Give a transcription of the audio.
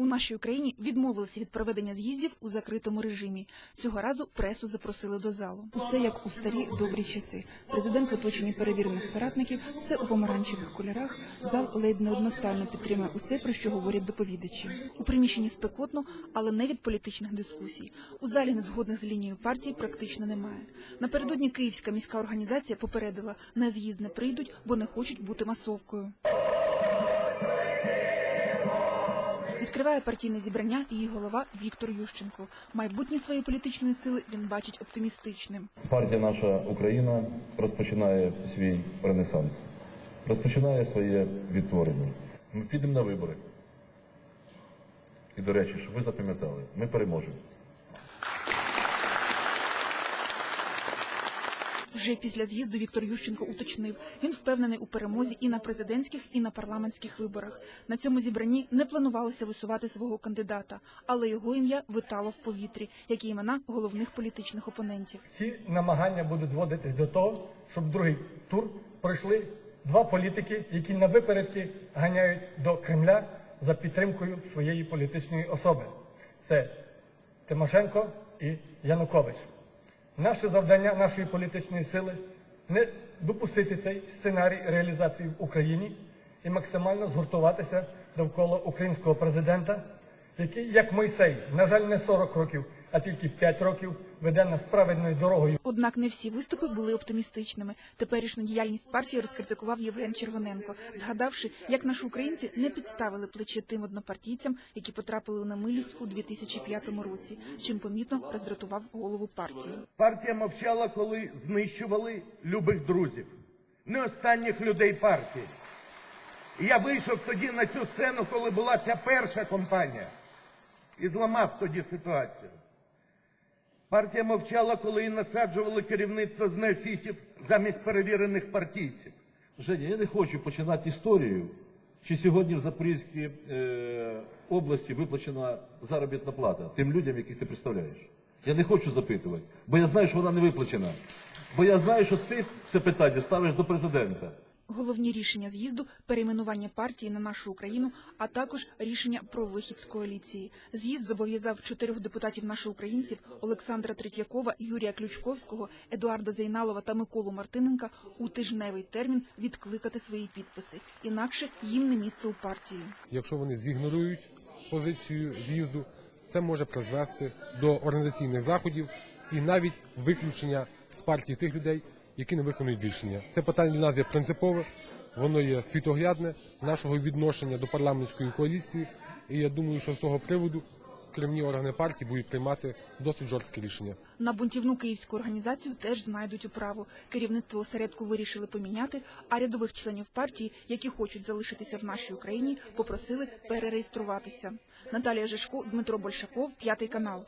У нашій Україні відмовилися від проведення з'їздів у закритому режимі. Цього разу пресу запросили до залу. Усе як у старі добрі часи. Президент в оточенні перевірених соратників, все у помаранчевих кольорах. Зал ледь не одностайно підтримує усе, про що говорять доповідачі. У приміщенні спекотно, але не від політичних дискусій. У залі незгодних з лінією партії практично немає. Напередодні Київська міська організація попередила, на з'їзд не прийдуть, бо не хочуть бути масовкою. Відкриває партійне зібрання її голова Віктор Ющенко. Майбутнє своєї політичної сили він бачить оптимістичним. Партія наша Україна розпочинає свій ренесанс, розпочинає своє відтворення. Ми підемо на вибори. І, до речі, щоб ви запам'ятали, ми переможемо. Вже після з'їзду Віктор Ющенко уточнив, він впевнений у перемозі і на президентських, і на парламентських виборах. На цьому зібранні не планувалося висувати свого кандидата, але його ім'я витало в повітрі, як і імена головних політичних опонентів. Всі намагання будуть зводитись до того, щоб в другий тур пройшли два політики, які на випередки ганяють до Кремля за підтримкою своєї політичної особи. Це Тимошенко і Янукович. Наше завдання нашої політичної сили не допустити цей сценарій реалізації в Україні і максимально згуртуватися довкола українського президента, який, як Мойсей, на жаль, не 40 років, а тільки 5 років веде нас правильною дорогою. Однак не всі виступи були оптимістичними. Теперішню діяльність партії розкритикував Євген Червоненко, згадавши, як наші українці не підставили плече тим однопартійцям, які потрапили у намилість у 2005 році, чим помітно роздратував голову партії. Партія мовчала, коли знищували любих друзів, не останніх людей партії. Я вийшов тоді на цю сцену, коли була ця перша кампанія, і зламав тоді ситуацію. Партія мовчала, коли її насаджували керівництво з неофітів замість перевірених партійців. Женя, я не хочу починати історію, чи сьогодні в Запорізькій е, області виплачена заробітна плата тим людям, яких ти представляєш. Я не хочу запитувати, бо я знаю, що вона не виплачена. Бо я знаю, що ти це питання ставиш до президента. Головні рішення з'їзду перейменування партії на нашу Україну, а також рішення про вихід з коаліції. З'їзд зобов'язав чотирьох депутатів наших українців Олександра Третьякова, Юрія Ключковського, Едуарда Зайналова та Миколу Мартиненка у тижневий термін відкликати свої підписи. Інакше їм не місце у партії. Якщо вони зігнорують позицію з'їзду, це може призвести до організаційних заходів і навіть виключення з партії тих людей, які не виконують рішення. Це питання для нас є принципове, воно є світоглядне нашого відношення до парламентської коаліції. І я думаю, що з того приводу керівні органи партії будуть приймати досить жорсткі рішення. На бунтівну київську організацію теж знайдуть управу. Керівництво осередку вирішили поміняти, а рядових членів партії, які хочуть залишитися в нашій Україні, попросили перереєструватися. Наталія Жешко, Дмитро Большаков, п'ятий канал.